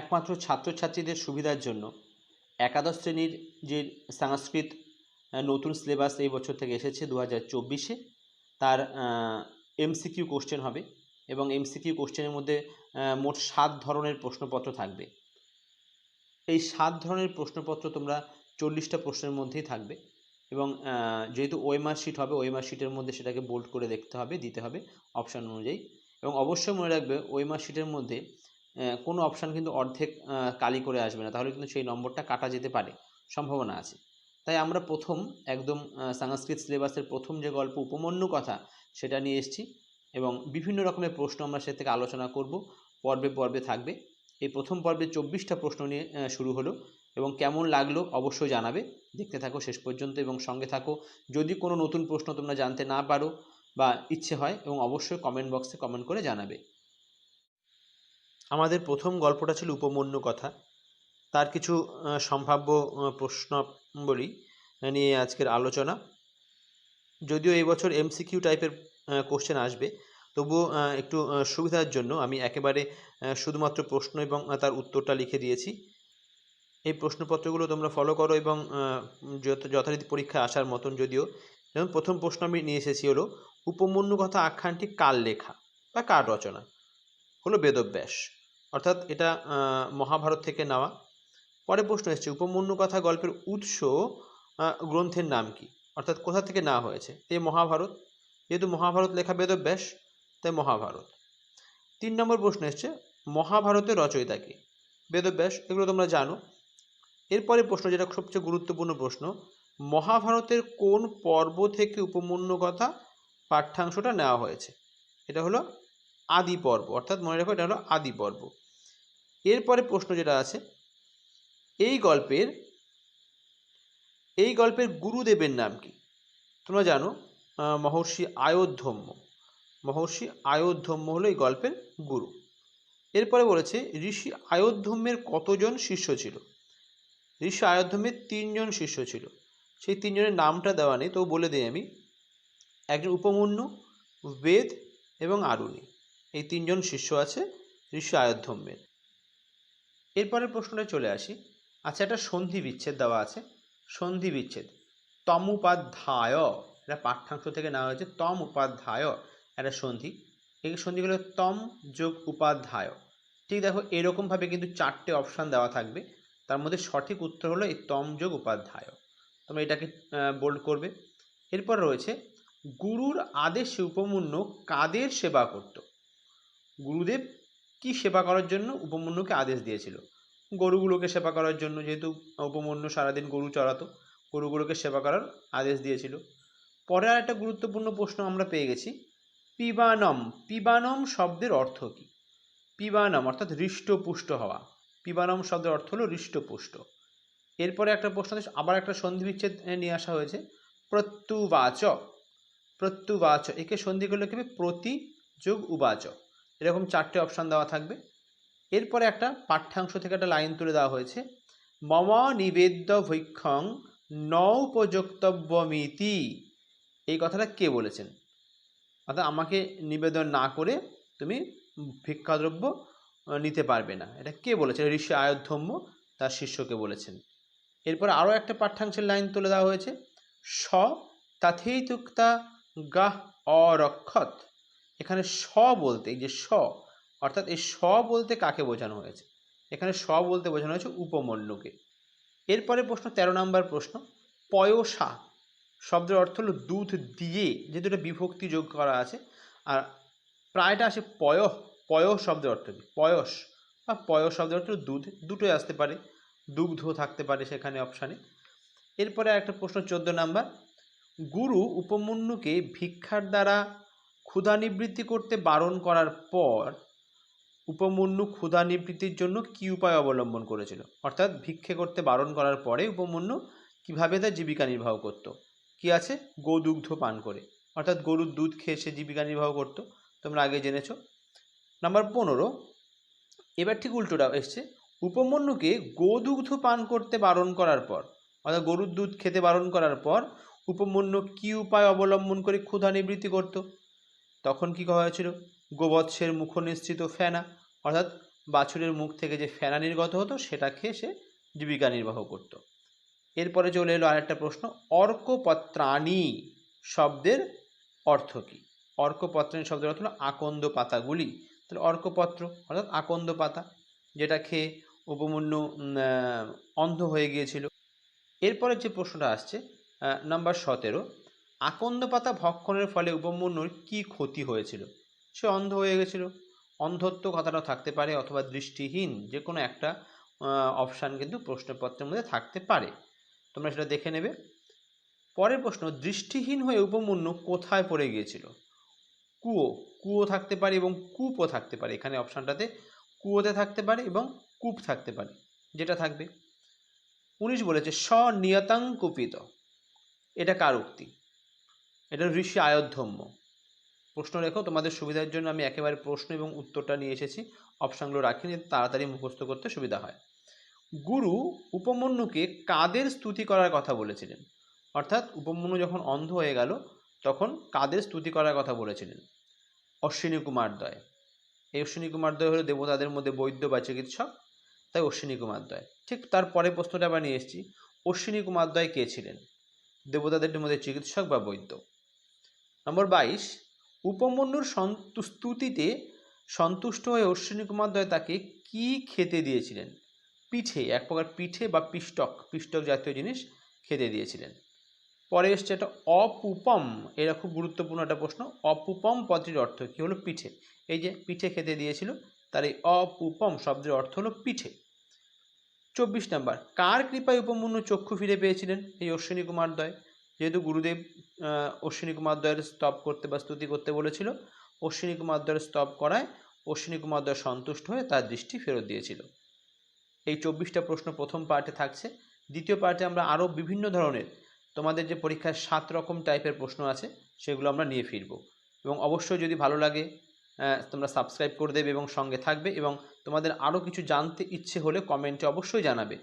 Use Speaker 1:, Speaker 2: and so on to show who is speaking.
Speaker 1: একমাত্র ছাত্রছাত্রীদের সুবিধার জন্য একাদশ শ্রেণির যে সংস্কৃত নতুন সিলেবাস এই বছর থেকে এসেছে দু হাজার চব্বিশে, তার এমসিকিউ কোশ্চেন হবে এবং এমসিকিউ কোশ্চেনের মধ্যে মোট সাত ধরনের প্রশ্নপত্র থাকবে। এই সাত ধরনের প্রশ্নপত্র তোমরা চল্লিশটা প্রশ্নের মধ্যেই থাকবে এবং যেহেতু ওএমআর শিট হবে, ওএমআর শিটের মধ্যে সেটাকে বোল্ড করে দেখতে হবে, দিতে হবে অপশান অনুযায়ী এবং অবশ্যই মনে রাখবে ওএমআর শিটের মধ্যে কোনো অপশান কিন্তু অর্ধেক কালি করে আসবে না। তাহলে কিন্তু সেই নম্বরটা কাটা যেতে পারে, সম্ভাবনা আছে। তাই আমরা প্রথম, একদম সংস্কৃত সিলেবাসের প্রথম যে গল্প, উপমন্যু কথা, সেটা নিয়ে এসেছি এবং বিভিন্ন রকমের প্রশ্ন আমরা সে থেকে আলোচনা করব, পর্বে পর্বে থাকবে। এই প্রথম পর্বে চব্বিশটা প্রশ্ন নিয়ে শুরু হলো এবং কেমন লাগল অবশ্যই জানাবে। দেখতে থাকো শেষ পর্যন্ত এবং সঙ্গে থাকো। যদি কোনো নতুন প্রশ্ন তোমরা জানতে না পারো বা ইচ্ছে হয়, এবং অবশ্যই কমেন্ট বক্সে কমেন্ট করে জানাবে। আমাদের প্রথম গল্পটা ছিল উপমন্যু কথা। তার কিছু সম্ভাব্য প্রশ্নাবলী নিয়ে আজকের আলোচনা। যদিও এই বছর এমসিকিউ টাইপের কোশ্চেন আসবে, তবুও একটু সুবিধার জন্য আমি একেবারে শুধুমাত্র প্রশ্ন এবং তার উত্তরটা লিখে দিয়েছি। এই প্রশ্নপত্রগুলো তোমরা ফলো করো এবং যথারীতি পরীক্ষায় আসার মতন যদিও। যেমন প্রথম প্রশ্ন আমি নিয়ে এসেছি হলো, উপমন্যু কথা আখ্যানটি কার লেখা বা কার রচনা? হলো বেদব্যাস। অর্থাৎ এটা মহাভারত থেকে নেওয়া। পরে প্রশ্ন এসেছে, উপমন্যু কথা গল্পের উৎস গ্রন্থের নাম কি? অর্থাৎ কোথা থেকে নেওয়া হয়েছে? এই মহাভারত। যেহেতু মহাভারত লেখা বেদব্যাস তাই মহাভারত। তিন নম্বর প্রশ্ন এসছে, মহাভারতের রচয়িতা কে? বেদব্যাস এগুলো তোমরা জানো। এরপরে প্রশ্ন যেটা সবচেয়ে গুরুত্বপূর্ণ প্রশ্ন, মহাভারতের কোন পর্ব থেকে উপমন্যু কথা পাঠ্যাংশটা নেওয়া হয়েছে? এটা হলো আদি পর্ব, অর্থাৎ মনে রাখো এটা হলো আদি পর্ব। এরপরে প্রশ্ন যেটা আছে, এই গল্পের এই গল্পের গুরুদেবের নাম কি? তোমরা জানো মহর্ষি আয়োধ্যম্য। মহর্ষি আয়োধ্যম্য হলো এই গল্পের গুরু। এরপরে বলেছে, ঋষি আয়োধ্যম্যের কতজন শিষ্য ছিল? ঋষি আয়োধ্যম্যের তিনজন শিষ্য ছিল। সেই তিনজনের নামটা দেওয়া নেই তো বলে দিই আমি। একজন উপমন্যু, বেদ এবং আরুণী। এই তিনজন শিষ্য আছে ঋষি আয়োধ্যম্যের। এরপরের প্রশ্নটা চলে আসি। আচ্ছা একটা সন্ধি বিচ্ছেদ দেওয়া আছে। সন্ধি বিচ্ছেদ। তম উপাধ্যায়, এটা পাঠ্যাংশ থেকে নেওয়া হয়েছে। তম উপাধ্যায়, একটা সন্ধি। এই সন্ধিগুলো তম যোগ উপাধ্যায়। ঠিক দেখো, এরকমভাবে কিন্তু চারটে অপশান দেওয়া থাকবে। তার মধ্যে সঠিক উত্তর হলো এই তম যোগ উপাধ্যায়। তোমরা এটাকে বোল্ড করবে। এরপর রয়েছে, গুরুর আদেশে উপমন্য কাদের সেবা করত? গুরুদেব কি সেবা করার জন্য উপমন্যুকে আদেশ দিয়েছিল? গরুগুলোকে সেবা করার জন্য যেহেতু উপমন্যু সারাদিন গরু চড়াতো, গরুগুলোকে সেবা করার আদেশ দিয়েছিল। পরে আর একটা গুরুত্বপূর্ণ প্রশ্ন আমরা পেয়ে গেছি। পিবানম পিবানম শব্দের অর্থ কী? পিবানম অর্থাৎ হৃষ্টপুষ্ট হওয়া। পিবানম শব্দের অর্থ হলো হৃষ্টপুষ্ট। এরপরে একটা প্রশ্ন আবার একটা সন্ধি বিচ্ছেদ নিয়ে আসা হয়েছে। প্রত্যুবাচ প্রত্যুবাচ একে সন্ধি করলে কি? প্রতি যোগ উবাচ এরকম চারটে অপশান দেওয়া থাকবে। এরপরে একটা পাঠ্যাংশ থেকে একটা লাইন তুলে দেওয়া হয়েছে। মম নিবেদ্য ভৈক্ষং ন এই কথাটা কে বলেছেন? অর্থাৎ আমাকে নিবেদন না করে তুমি ভিক্ষাদ্রব্য নিতে পারবে না। এটা কে বলেছেন? ঋষি আয়োধ্যম্য তার শিষ্যকে বলেছেন। এরপর আরও একটা পাঠ্যাংশের লাইন তুলে দেওয়া হয়েছে। স তাথেতুক্তা গাহ অরক্ষত। এখানে স বলতে, এই যে স, অর্থাৎ এই স বলতে কাকে বোঝানো হয়েছে? এখানে স বলতে বোঝানো হয়েছে উপমন্যুকে এরপরে প্রশ্ন, তেরো নম্বর প্রশ্ন, পয়সা শব্দের অর্থ হলো দুধ দিয়ে যেহেতু এটা বিভক্তি যোগ করা আছে, আর প্রায়টা আসে পয় পয় শব্দের অর্থ কি? পয়স, বা পয় শব্দের অর্থ দুধ, দুটোই আসতে পারে, দুগ্ধ থাকতে পারে সেখানে অপশানে। এরপরে একটা প্রশ্ন, চোদ্দ নাম্বার, গুরু উপমন্যুকে ভিক্ষার দ্বারা ক্ষুধা নিবৃত্তি করতে বারণ করার পর উপমন্যু ক্ষুধা নিবৃত্তির জন্য কী উপায় অবলম্বন করেছিল? অর্থাৎ ভিক্ষে করতে বারণ করার পরে উপমন্যু কীভাবে তার জীবিকা নির্বাহ করত? কি আছে? গোদুগ্ধ পান করে। অর্থাৎ গরুর দুধ খেয়ে সে জীবিকা নির্বাহ করত। তোমরা আগে জেনেছ। নাম্বার পনেরো, এবার ঠিক উল্টোটা এসছে। উপমন্যুকে গোদুগ্ধ পান করতে বারণ করার পর, অর্থাৎ গরুর দুধ খেতে বারণ করার পর, উপমন্যু কী উপায় অবলম্বন করে ক্ষুধা নিবৃত্তি করত? তখন কী করা হয়েছিল? গোবৎসের মুখ নিশ্চিত ফেনা, অর্থাৎ বাছুরের মুখ থেকে যে ফেনা নির্গত হতো, সেটা খেয়ে সে জীবিকা নির্বাহ করত। এরপরে চলে এলো আরেকটা প্রশ্ন, অর্কপত্রাণী শব্দের অর্থ কী? অর্কপত্রাণী শব্দের অর্থ হলো আকন্দ পাতাগুলি। তাহলে অর্কপত্র, অর্থাৎ আকন্দ পাতা, যেটা খেয়ে উপমন্যু অন্ধ হয়ে গিয়েছিল। এরপরে যে প্রশ্নটা আসছে নাম্বার সতেরো আকন্দ পাতা ভক্ষণের ফলে উপমন্যুর কি ক্ষতি হয়েছিল? সে অন্ধ হয়ে গেছিল। অন্ধত্ব কথাটা থাকতে পারে অথবা দৃষ্টিহীন যে কোনো একটা অপশান কিন্তু প্রশ্নপত্রের মধ্যে থাকতে পারে। তোমরা সেটা দেখে নেবে। পরের প্রশ্ন, দৃষ্টিহীন হয়ে উপমন্যু কোথায় পড়ে গিয়েছিল? কুয়ো কুয়ো থাকতে পারে এবং কূপও থাকতে পারে। এখানে অপশানটাতে কুয়োতে থাকতে পারে এবং কূপ থাকতে পারে, যেটা থাকবে। উনিশ বলেছে স্বনিয়তাং কুপিত এটা কার উক্তি? এটা ঋষি আয়োধ্যম্য। প্রশ্ন রেখো, তোমাদের সুবিধার জন্য আমি একেবারে প্রশ্ন এবং উত্তরটা নিয়ে এসেছি। অপশানগুলো রাখিনি তাড়াতাড়ি মুখস্থ করতে সুবিধা হয়। গুরু উপমন্যুকে কাদের স্তুতি করার কথা বলেছিলেন? অর্থাৎ উপমন্যু যখন অন্ধ হয়ে গেল, তখন কাদের স্তুতি করার কথা বলেছিলেন? অশ্বিনী কুমার দয়। এই অশ্বিনী কুমার দয় হলো দেবতাদের মধ্যে বৈদ্য বা চিকিৎসক, তাই অশ্বিনী কুমার দয়। ঠিক তার পরে প্রশ্নটা আবার নিয়ে এসেছি। অশ্বিনী কুমার দয় কে ছিলেন? দেবতাদের মধ্যে চিকিৎসক বা বৈদ্য। নম্বর বাইশ, উপমন্যুর স্তুতিতে সন্তুষ্ট হয়ে অশ্বিনী কুমার দয় তাকে কি খেতে দিয়েছিলেন? পিঠে, এক প্রকার পিঠে বা পিষ্টক পিষ্টক জাতীয় জিনিস খেতে দিয়েছিলেন। পরে এসছে একটা অপুপম, এটা খুব গুরুত্বপূর্ণ একটা প্রশ্ন, অপুপম পদটির অর্থ কী হলো পিঠে? এই যে পিঠে খেতে দিয়েছিল, তার এই অপুপম শব্দের অর্থ হলো পিঠে। চব্বিশ নাম্বার, কার কৃপায় উপমন্যু চক্ষু ফিরে পেয়েছিলেন এই অশ্বিনী কুমার দয়? যেহেতু গুরুদেব অশ্বিনী কুমার দয়ের স্তব করতে বা স্তুতি করতে বলেছিল, অশ্বিনী কুমার দয়ের স্তব করায় অশ্বিনী কুমার দয় সন্তুষ্ট হয়ে তার দৃষ্টি ফেরত দিয়েছিল। এই চব্বিশটা প্রশ্ন প্রথম পার্টে থাকছে। দ্বিতীয় পার্টে আমরা আরও বিভিন্ন ধরনের তোমাদের যে পরীক্ষায় সাত রকম টাইপের প্রশ্ন আছে, সেগুলো আমরা নিয়ে ফিরবো। এবং অবশ্যই যদি ভালো লাগে তোমরা সাবস্ক্রাইব করে দেবে এবং সঙ্গে থাকবে এবং তোমাদের আরও কিছু জানতে ইচ্ছে হলে কমেন্টে অবশ্যই জানাবে।